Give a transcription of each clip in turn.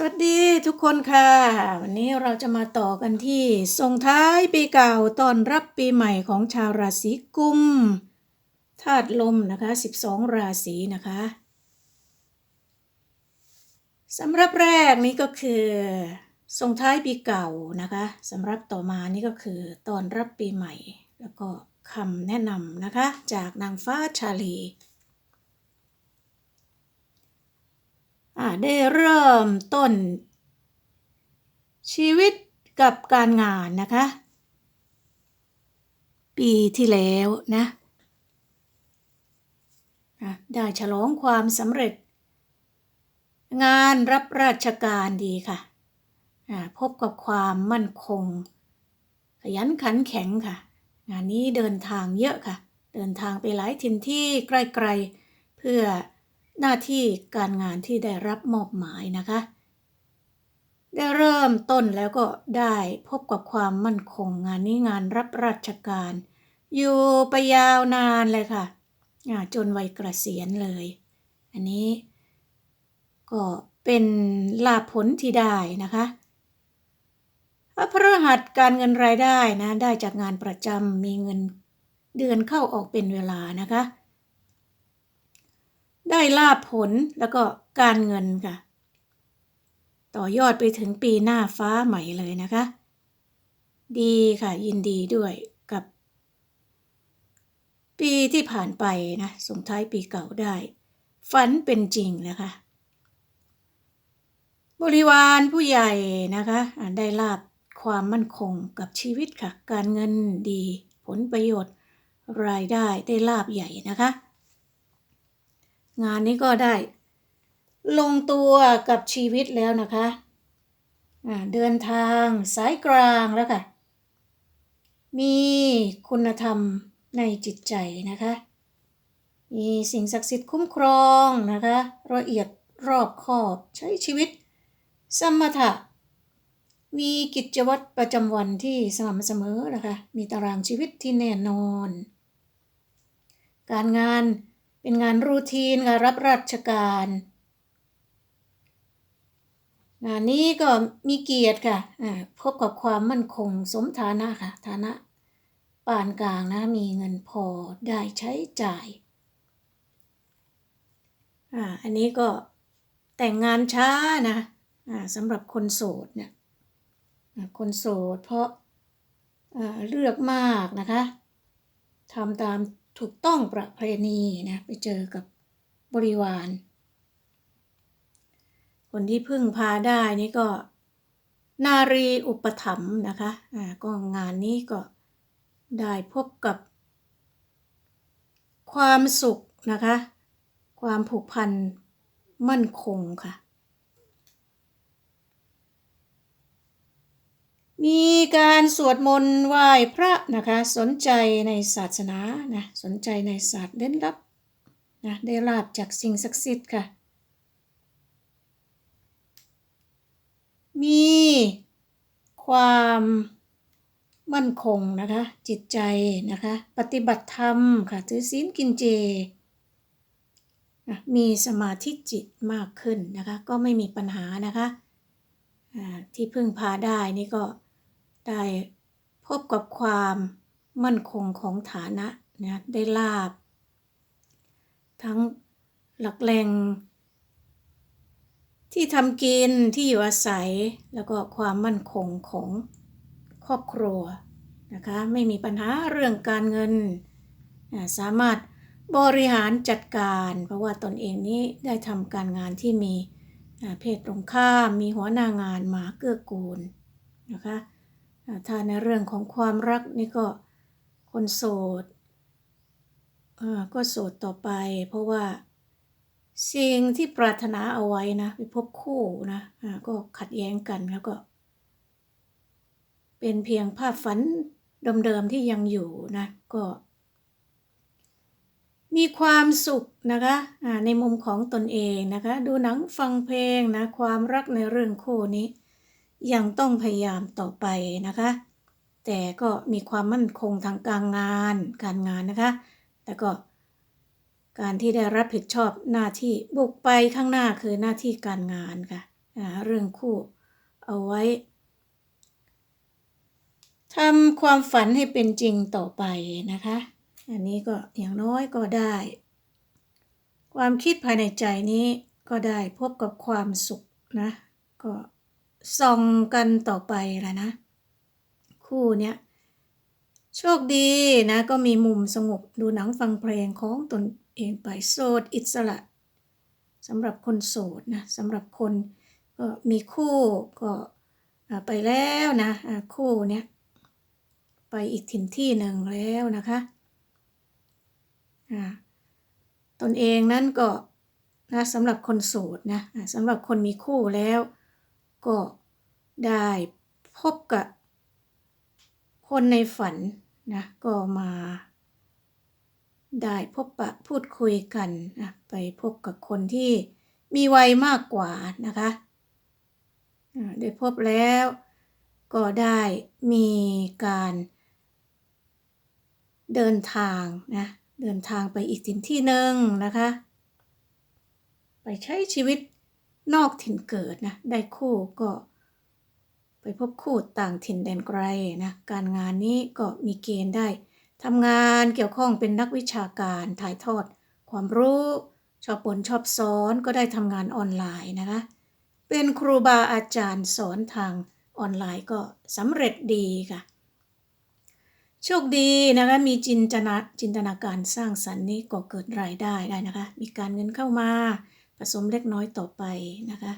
สวัสดีทุกคนค่ะ วันนี้เราจะมาต่อกันที่ส่งท้ายปีเก่าตอนรับปีใหม่ของชาวราศีกุมธาตุลมนะคะ 12 ราศีนะคะสำหรับแรกนี้ก็คือ ส่งท้ายปีเก่านะคะสำหรับต่อมานี่ก็คือตอนรับปีใหม่ แล้วก็คำแนะนำนะคะ จากนางฟ้าชาลี ได้เริ่มต้น ชีวิตกับการงานนะคะ ปีที่แล้วนะได้ฉลองความสำเร็จ งานรับราชการดีค่ะพบกับความมั่นคง ขยันขันแข็งค่ะ งานนี้เดินทางเยอะค่ะ เดินทางไปหลายถิ่นที่ใกล้ๆเพื่อ หน้าที่การงานที่ได้รับมอบหมายนะคะ ได้เริ่มต้นแล้วก็ได้พบกับความมั่นคงงานนี้งานรับราชการ อยู่ไปยาวนานเลยค่ะ จนวัยเกษียณเลย อันนี้ก็เป็นลาผลที่ได้นะคะพระรหัสการเงินรายได้นะได้จากงานประจำมีเงินเดือนเข้าออกเป็นเวลานะคะ ได้ลาบผลแล้วก็การเงินค่ะ ต่อยอดไปถึงปีหน้าฟ้าใหม่เลยนะคะ ดีค่ะยินดีด้วยกับ ปีที่ผ่านไปนะส่งท้ายปีเก่าได้ ฝันเป็นจริงนะคะ บริวารผู้ใหญ่นะคะได้ลาบความมั่นคงกับชีวิตค่ะ การเงินดี ผลประโยชน์ รายได้ได้ลาบใหญ่นะคะ งานนี้ก็ได้ ลงตัวกับชีวิตแล้วนะคะเดินทางสายกลางแล้วค่ะ มีคุณธรรมในจิตใจนะคะ มีสิ่งศักดิ์สิทธิ์คุ้มครองนะคะ ละเอียดรอบคอบใช้ชีวิต สมถะ มีกิจวัตรประจำวันที่สม่ำเสมอนะคะ มีตารางชีวิตที่แน่นอน การงาน เป็นงานรูทีนงานรับราชการ งานนี้ก็มีเกียรติค่ะพบกับความมั่นคงสมฐานะค่ะ ฐานะปานกลางนะมีเงินพอได้ใช้จ่ายอ่าอันนี้ก็แต่งงานช้านะอ่าสำหรับคนโสดเนี่ยคนโสดเพราะเลือกมากนะคะทำตาม ถูกต้องประเพณีนะไปเจอกับบริวาร คนที่พึ่งพาได้นี่ก็นารีอุปถัมภ์นะคะอ่าก็งานนี้ก็ได้พบกับ ความสุขนะคะ ความผูกพันมั่นคงค่ะ มีการสวดมนต์ไหว้พระนะคะ สนใจในศาสนานะสนใจในศาสตร์เล่นลับนะได้ลาบจากสิ่งศักดิ์สิทธิ์ค่ะ มีความมั่นคงนะคะ จิตใจนะคะ ปฏิบัติธรรมค่ะถือศีลกินเจมีสมาธิจิตมากขึ้นนะคะ ก็ไม่มีปัญหานะคะที่พึ่งพาได้นี่ก็ ได้พบกับความมั่นคงของฐานะนะได้ลาบ ทั้งหลักแหล่งที่ทำกินที่อยู่อาศัยแล้วก็ความมั่นคงของครอบครัวนะคะไม่มีปัญหาเรื่องการเงิน สามารถบริหารจัดการ เพราะว่าตนเองนี้ได้ทำการงานที่มีเพศตรงข้ามมีหัวหน้างานมาเกื้อกูลนะคะ ถ้าในเรื่องของความรักนี่ก็คนโสดก็โสดต่อไป เพราะว่าสิ่งที่ปรารถนาเอาไว้นะไปพบคู่นะก็ขัดแย้งกันแล้วก็ เป็นเพียงภาพฝันเดิมๆที่ยังอยู่นะก็ มีความสุขนะคะในมุมของตนเองนะคะ ดูหนังฟังเพลงนะ ความรักในเรื่องคู่นี้ ยังต้องพยายามต่อไปนะคะ แต่ก็มีความมั่นคงทางการงานการงานนะคะ แต่ก็การที่ได้รับผิดชอบหน้าที่บุกไปข้างหน้าคือหน้าที่การงานค่ะเรื่องคู่เอาไว้ทำความฝันให้เป็นจริงต่อไปนะคะ อันนี้ก็อย่างน้อยก็ได้ ความคิดภายในใจนี้ก็ได้พบกับความสุขนะ ก็ ส่องกันต่อไปแล้วนะ คู่เนี้ยโชคดีนะ ก็มีมุมสงบดูหนังฟังเพลงของตนเองไปโสดอิสระสำหรับคนโสดนะสำหรับคนก็มีคู่ก็ไปแล้วนะคู่เนี้ยไปอีกถิ่นที่หนึ่งแล้วนะคะอ่าตนเองนั้นก็นะสำหรับคนโสดนะสำหรับคนมีคู่แล้ว ก็ได้พบกับคนในฝันนะก็มาได้พบปะพูดคุยกันนะไปพบกับคนที่มีวัยมากกว่านะคะอ่าได้พบแล้วก็ได้มีการเดินทางนะเดินทางไปอีกถิ่นที่หนึ่งนะคะ ไปใช้ชีวิต นอกถิ่นเกิดนะ ได้คู่ก็ไปพบคู่ต่างถิ่นแดนไกลนะ การงานนี้ก็มีเกณฑ์ได้ทำงานเกี่ยวข้องเป็นนักวิชาการถ่ายทอด ความรู้ชอบปนชอบสอนก็ได้ทำงานออนไลน์นะคะ เป็นครูบาอาจารย์สอนทางออนไลน์ก็สำเร็จดีค่ะ โชคดีนะคะมีจินตนาจินตนาการสร้างสรรค์นี้ก็เกิดรายได้ได้นะคะ มีการเงินเข้ามา ผสมเล็กน้อยต่อไปนะคะ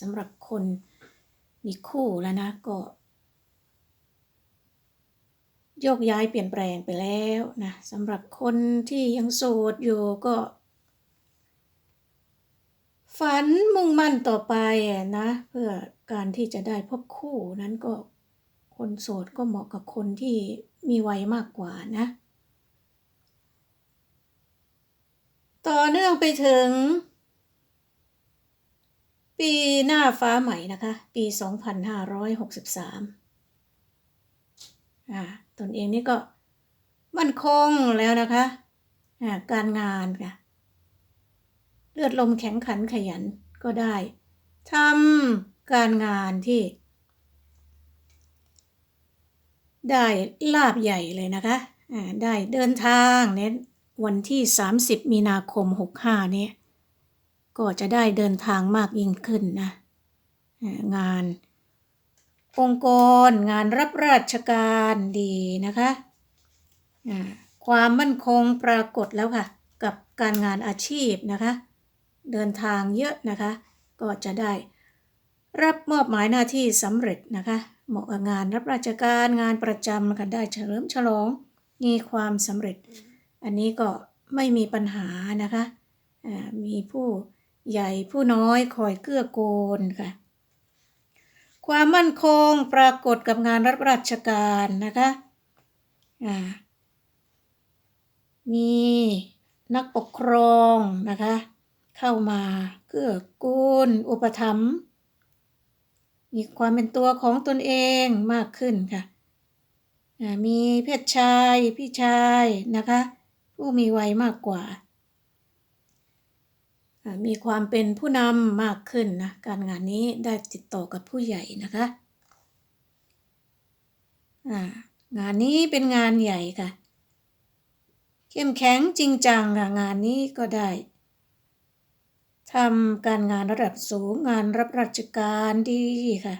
สำหรับคนมีคู่แล้วนะก็ โยกย้ายเปลี่ยนแปลงไปแล้วนะสำหรับคนที่ยังโสดอยู่ก็ ฝันมุ่งมั่นต่อไปนะเพื่อการที่จะได้พบคู่นั้นก็คนโสดก็เหมาะกับคนที่มีวัยมากกว่านะ ต่อเนื่องไปถึง ปีหน้าฟ้าใหม่นะคะ ปี 2563อ่าตนเองนี่ก็มั่นคงแล้วนะคะอ่าการงานค่ะ เลือดลมแข็งขันขยันก็ได้ทำการงานที่ ได้ลาบใหญ่เลยนะคะอ่าได้เดินทางเนี่ยวันที่ 30 มีนาคม 65เนี่ย ก็จะได้เดินทางมากยิ่งขึ้นนะ งาน องค์กรงานรับราชการดีนะคะความมั่นคงปรากฏแล้วค่ะ กับการงานอาชีพนะคะ เดินทางเยอะนะคะ ก็จะได้รับมอบหมายหน้าที่สำเร็จนะคะเหมาะงานรับราชการงานประจำนะคะได้เฉลิมฉลอง มีความสำเร็จ อันนี้ก็ไม่มีปัญหานะคะมีผู้ ใหญ่ผู้น้อยคอยเกื้อกูลค่ะ ความมั่นคงปรากฏกับงานรับราชการนะคะอ่ามีนักปกครองนะคะ เข้ามาเกื้อกูล อุปถัมภ์มีความเป็นตัวของตนเองมากขึ้นค่ะอ่ามีเพศชาย พี่ชายนะคะ ผู้มีวัยมากกว่า มีความเป็นผู้นำมากขึ้นนะ การงานนี้ได้ติดต่อกับผู้ใหญ่นะคะงานนี้เป็นงานใหญ่ค่ะ เข้มแข็งจริงจังค่ะงานนี้ก็ได้ทำการงานระดับสูงงานรับราชการดีค่ะ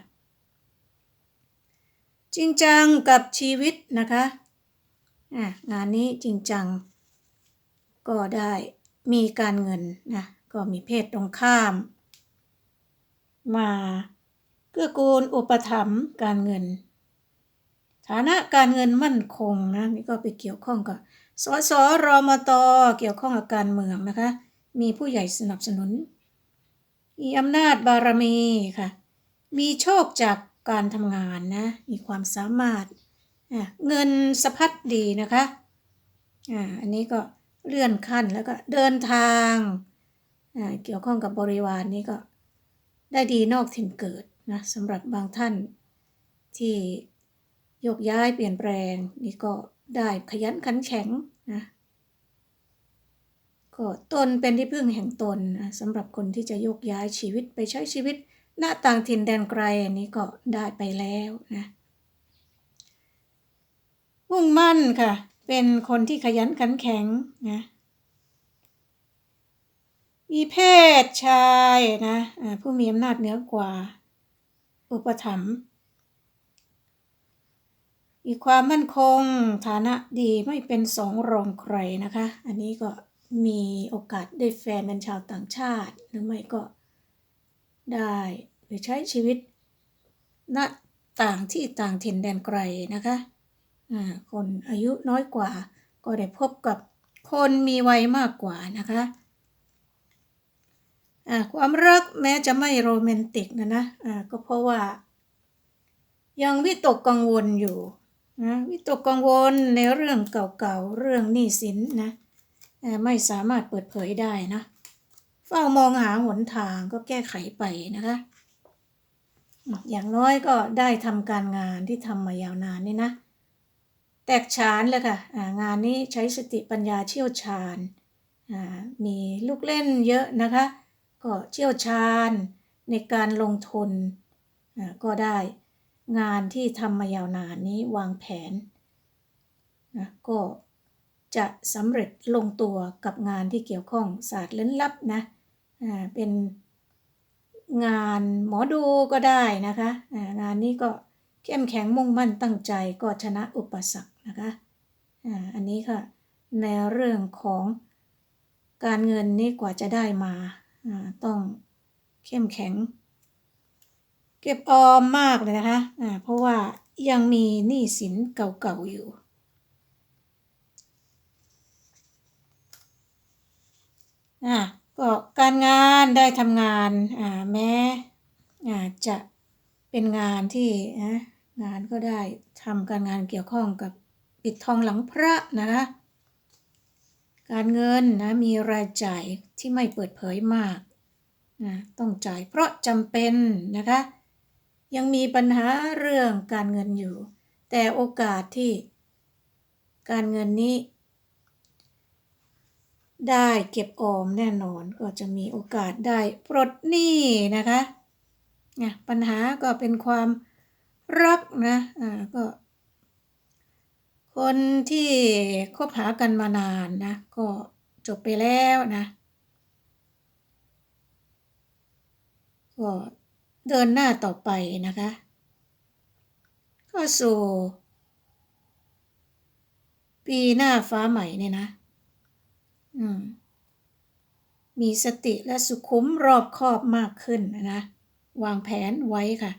จริงจังกับชีวิตนะคะงานนี้จริงจังก็ได้มีการเงินนะ ก็มีเพศตรงข้าม มาเกื้อกูลอุปถัมภ์การเงิน ฐานะการเงินมั่นคงนะนี่ก็ไปเกี่ยวข้องกับสสรมตเกี่ยวข้องกับการเมืองนะคะ มีผู้ใหญ่สนับสนุน มีอำนาจบารมีค่ะ มีโชคจากการทำงานนะ มีความสามารถ เงินสะพัดดีนะคะ อ่า อันนี้ก็เลื่อนขั้นแล้วก็เดินทาง เกี่ยวข้องกับบริวารนี้ก็ได้ดีนอกถิ่นเกิดนะสำหรับบางท่านที่โยกย้ายเปลี่ยนแปลงนี่ก็ได้ขยันขันแข็งนะก็ตนเป็นที่พึ่งแห่งตนนะสำหรับคนที่จะโยกย้ายชีวิตไปใช้ชีวิต หน้าต่างถิ่นแดนไกลอันนี้ก็ได้ไปแล้วนะมุ่งมั่นค่ะ เป็นคนที่ขยันขันแข็งนะ มีเพศชายนะผู้มีอำนาจเหนือกว่า อุปถัมภ์มีความมั่นคงฐานะดีไม่เป็นสองรองใครนะคะ อันนี้ก็มีโอกาสได้แฟนเป็นชาวต่างชาติ หรือไม่ก็ได้หรือใช้ชีวิตณต่างที่ต่างถิ่นแดนไกลนะคะคนอายุน้อยกว่าก็ได้พบกับคนมีวัยมากกว่านะคะ ความรักแม้จะไม่โรแมนติกนะนะก็เพราะว่า ยังวิตกกังวลอยู่นะวิตกกังวลในเรื่องเก่าๆ เรื่องหนี้สินนะไม่สามารถเปิดเผยได้นะ เฝ้ามองหาหนทางก็แก้ไขไปนะคะ อย่างน้อยก็ได้ทำการงานที่ทำมายาวนานนี่นะ แตกฉานเลยค่ะงานนี้ใช้สติปัญญาเชี่ยวชาญ มีลูกเล่นเยอะนะคะ ก็เชี่ยวชาญในการลงทุนก็ได้งานที่ทำมายาวนานนี้วางแผนนะก็จะสำเร็จลงตัวกับงานที่เกี่ยวข้องศาสตร์ลึกลับนะเป็นงานหมอดูก็ได้นะคะงานนี้ก็เข้มแข็งมุ่งมั่นตั้งใจก็ชนะอุปสรรคนะคะอันนี้ค่ะในเรื่องของการเงินนี่กว่าจะได้มา ต้องเข้มแข็ง เก็บออมมากเลยนะคะอ่าเพราะว่ายังมีหนี้สินเก่าๆอยู่อ่าก็การงานได้ทำงานอ่าแม้อ่าจะเป็นงานที่นะงานก็ได้ทำการงานเกี่ยวข้องกับปิดทองหลังพระนะคะ การเงินนะมีรายจ่าย ที่ไม่เปิดเผยมากนะต้องจ่ายเพราะจำเป็นนะคะ ยังมีปัญหาเรื่องการเงินอยู่ แต่โอกาสที่การเงินนี้ ได้เก็บออมแน่นอนก็จะมีโอกาสได้ปลดหนี้นะคะเนี่ยปัญหาก็เป็นความรักนะอ่าก็ คนที่คบหากันมานานนะ ก็จบไปแล้วนะ ก็เดินหน้าต่อไปนะคะก็สู่ปีหน้าฟ้าใหม่เนี่ยนะ อืม มีสติและสุขุมรอบคอบมากขึ้นนะ วางแผนไว้ค่ะ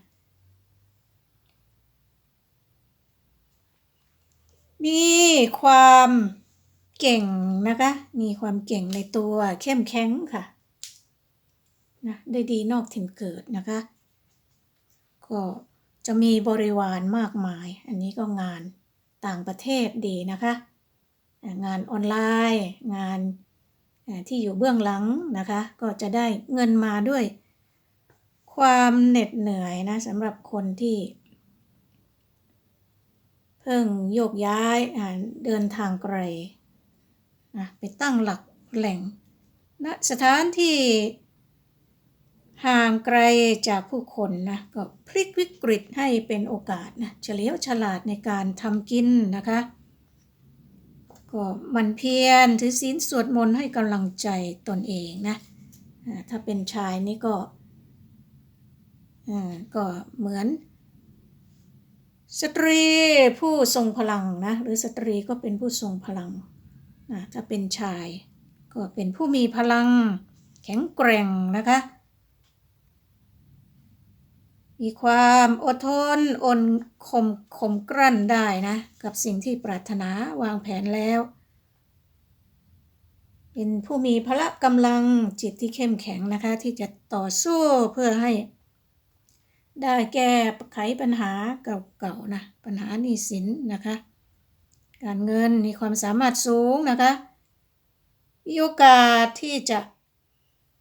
มีความเก่งนะคะ มีความเก่งในตัวเข้มแข็งค่ะ นะได้ดีนอกถิ่นเกิดนะคะ ก็จะมีบริวารมากมาย อันนี้ก็งานต่างประเทศดีนะคะ งานออนไลน์ งานที่อยู่เบื้องหลังนะคะ ก็จะได้เงินมาด้วย ความเหน็ดเหนื่อยนะสำหรับคนที่ เพิ่งโยกย้ายเดินทางไกลไปตั้งหลักแหล่งณนะสถานที่ ห่างไกลจากผู้คนนะก็พลิกวิกฤตให้เป็นโอกาสนะเฉลียวฉลาดในการทำกินนะคะก็มันเพียรถือศีลสวดมนต์ให้กำลังใจตนเองนะถ้าเป็นชายนี่ก็ก็เหมือน สตรีผู้ทรงพลังนะหรือสตรีก็เป็นผู้ทรงพลังนะถ้าเป็นชายก็เป็นผู้มีพลังแข็งแกร่งนะคะ มีความอดทนอนคมคมกลั้นได้นะ กับสิ่งที่ปรารถนาวางแผนแล้ว เป็นผู้มีพละกำลังจิตที่เข้มแข็งนะคะ ที่จะต่อสู้เพื่อให้ ได้แก้ไขปัญหาเก่าๆนะ ปัญหาหนี้สินนะคะ การเงินมีความสามารถสูงนะคะมีโอกาสที่จะ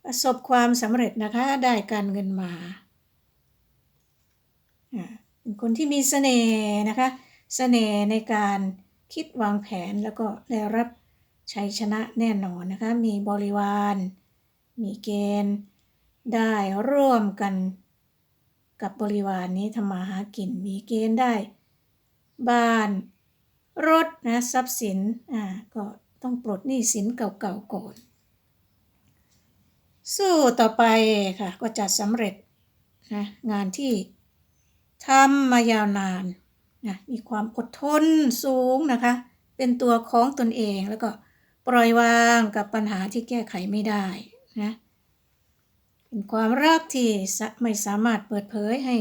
ประสบความสำเร็จนะคะ ได้การเงินมา เป็นคนที่มีเสน่ห์นะคะเสน่ห์ในการคิดวางแผนแล้วก็ได้รับชัยชนะแน่นอนนะคะ มีบริวาร มีเกณฑ์ ได้ร่วมกันกับบริวารนนี้ทำมาหากิน มีเกณฑ์ได้ บ้าน รถนะทรัพย์สิน อ่า ก็ต้องปลดหนี้สินเก่าๆก่อน สู้ต่อไปค่ะ ก็จะสำเร็จนะงานที่ ทำมายาวนานนะมีความอดทนสูงนะคะ เป็นตัวของตนเองแล้วก็ปล่อยวางกับปัญหาที่แก้ไขไม่ได้นะเป็นความรักที่ไม่สามารถเปิดเผยให้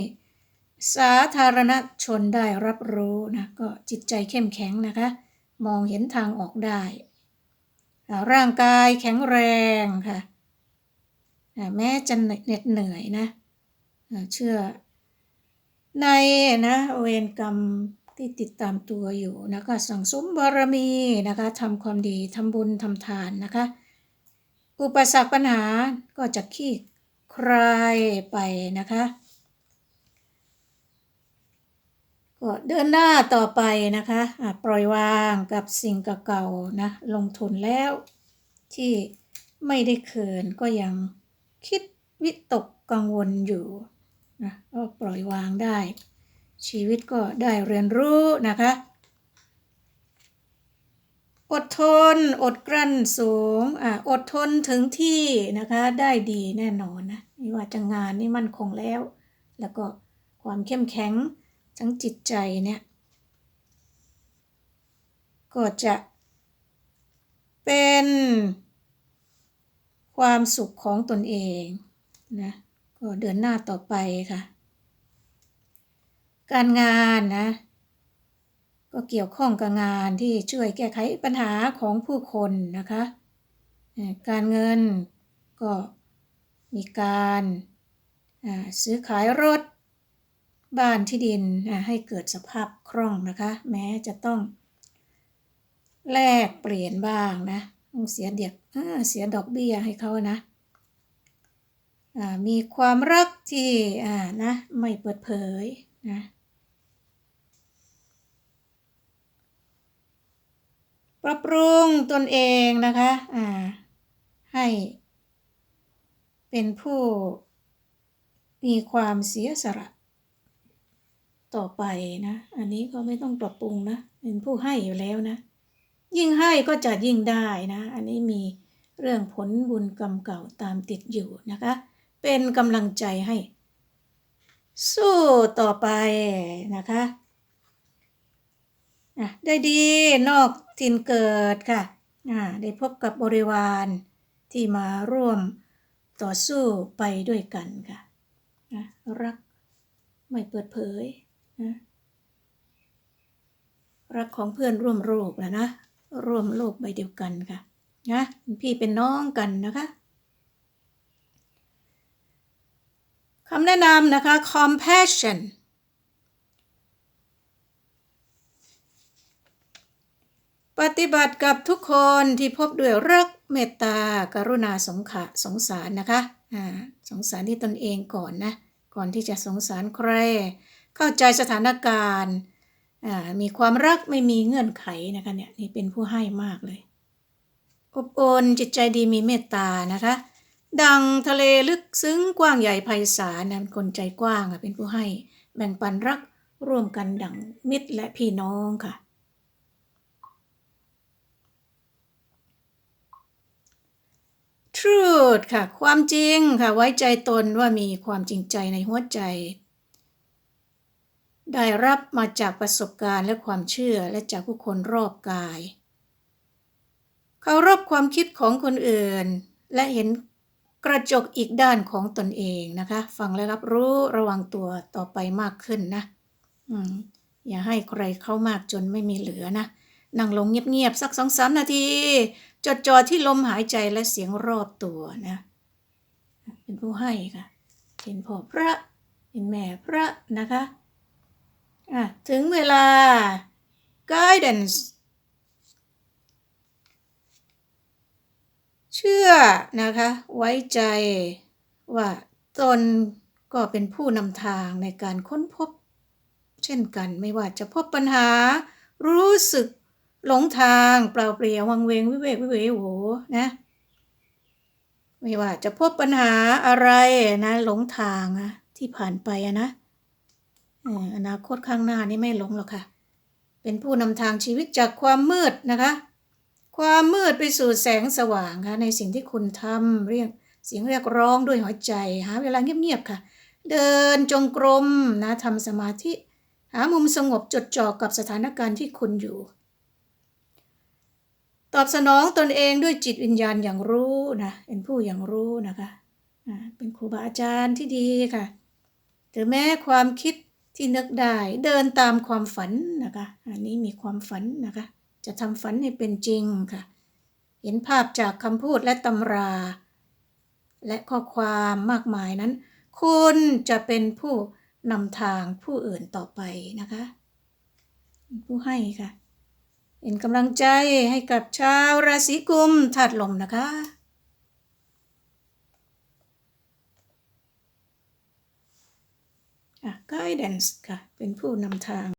สาธารณชนได้รับรู้นะก็จิตใจเข้มแข็งนะคะ มองเห็นทางออกได้ ร่างกายแข็งแรงค่ะแม้จะเหน็ดเหนื่อยนะเชื่อ ในนะเวรกรรมที่ติดตามตัวอยู่นะคะสังสมบารมีนะคะทำความดีทำบุญทำทานนะคะ อุปสรรคปัญหาก็จะขี้คลายไปนะคะก็เดินหน้าต่อไปนะคะะปล่อยวางกับสิ่งเก่าๆนะลงทุนแล้วที่ไม่ได้เขินก็ยังคิดวิตกกังวลอยู่ นะก็ปล่อยวางได้ ชีวิตก็ได้เรียนรู้นะคะ อดทน อดกลั้นสูงอะอดทนถึงที่นะคะ ได้ดีแน่นอนนะไม่ว่าจะงานนี่มั่นคงแล้ว แล้วก็ความเข้มแข็งทั้งจิตใจเนี่ย ก็จะเป็นความสุขของตนเองนะ เดินหน้าต่อไปค่ะ การงานนะ ก็เกี่ยวข้องกับงานที่ช่วยแก้ไขปัญหาของผู้คนนะคะ การเงินก็มีการซื้อขายรถ บ้านที่ดินให้เกิดสภาพคล่องนะคะ แม้จะต้องแลกเปลี่ยนบ้างนะต้องเสียเด็กเสียดอกเบี้ยให้เขานะ มีความรักที่นะไม่เปิดเผยนะปรับปรุงตนเองนะคะให้เป็นผู้มีความเสียสละต่อไปนะ อันนี้ก็ไม่ต้องปรับปรุงนะ เป็นผู้ให้อยู่แล้วนะ ยิ่งให้ก็จะยิ่งได้นะ อันนี้มีเรื่องผลบุญกรรมเก่าตามติดอยู่นะคะ เป็นกำลังใจให้ สู้ต่อไปนะคะได้ดีนอกทินเกิดค่ะได้พบกับบริวารที่มาร่วมต่อสู้ไปด้วยกันค่ะรักไม่เปิดเผยนะรักของเพื่อนร่วมโลกนะนะ ร่วมโลกใบเดียวกันค่ะนะพี่เป็นน้องกันนะคะ คำแนะนำนะคะ compassion ปฏิบัติกับทุกคนที่พบด้วยรักเมตตากรุณาสงขะสงสารนะคะสงสารที่ตนเองก่อนนะ ก่อนที่จะสงสารใคร เข้าใจสถานการณ์มีความรักไม่มีเงื่อนไขนะคะเนี่ยนี่เป็นผู้ให้มากเลยอบอุ่นจิตใจดีมีเมตตานะคะ ดังทะเลลึกซึ้งกว้างใหญ่ไพศาลนะคนใจกว้างเป็นผู้ให้แบ่งปันรักร่วมกันดังมิตรและพี่น้องค่ะ truth ค่ะ ความจริงค่ะ ไว้ใจตนว่ามีความจริงใจในหัวใจ ได้รับมาจากประสบการณ์และความเชื่อและจากผู้คนรอบกาย เคารพความคิดของคนอื่น และเห็น กระจกอีกด้านของตนเองนะคะ ฟังและรับรู้ระวังตัวต่อไปมากขึ้นนะอย่าให้ใครเข้ามากจนไม่มีเหลือนะนั่งลงเงียบๆสักสองสามนาที จดจ่อที่ลมหายใจและเสียงรอบตัวนะ เป็นผู้ให้ค่ะเป็นพ่อพระเป็นแม่พระนะคะถึงเวลา guidance เชื่อนะคะ ไว้ใจว่าตนก็เป็นผู้นำทางในการค้นพบ เช่นกันไม่ว่าจะพบปัญหา รู้สึกหลงทางเปล่าเปลี่ยววังเวงวิเวกวิเวโหนะไม่ว่าจะพบปัญหาอะไรนะหลงทางนะที่ผ่านไปอะนะเอ่ออนาคตข้างหน้านี่ไม่หลงหรอกค่ะ เป็นผู้นำทางชีวิตจากความมืดนะคะ ความมืดไปสู่แสงสว่างค่ะในสิ่งที่คุณทำเรียกเสียงเรียกร้องด้วยหัวใจหาเวลาเงียบๆค่ะ เดินจงกรมนะทำสมาธิ หามุมสงบจดจ่อกับสถานการณ์ที่คุณอยู่ ตอบสนองตนเองด้วยจิตวิญญาณอย่างรู้นะเป็นผู้อย่างรู้นะคะเป็นครูบาอาจารย์ที่ดีค่ะถึงแม้ความคิดที่นึกได้ เดินตามความฝันนะคะ อันนี้มีความฝันนะคะ จะทำฝันให้เป็นจริงค่ะ เห็นภาพจากคำพูดและตำรา และข้อความมากมายนั้น คุณจะเป็นผู้นำทางผู้อื่นต่อไปนะคะ ผู้ให้ค่ะ เป็นกำลังใจให้กับชาวราศีกุมธาตุลมนะคะอะ guidance ค่ะ เป็นผู้นำทาง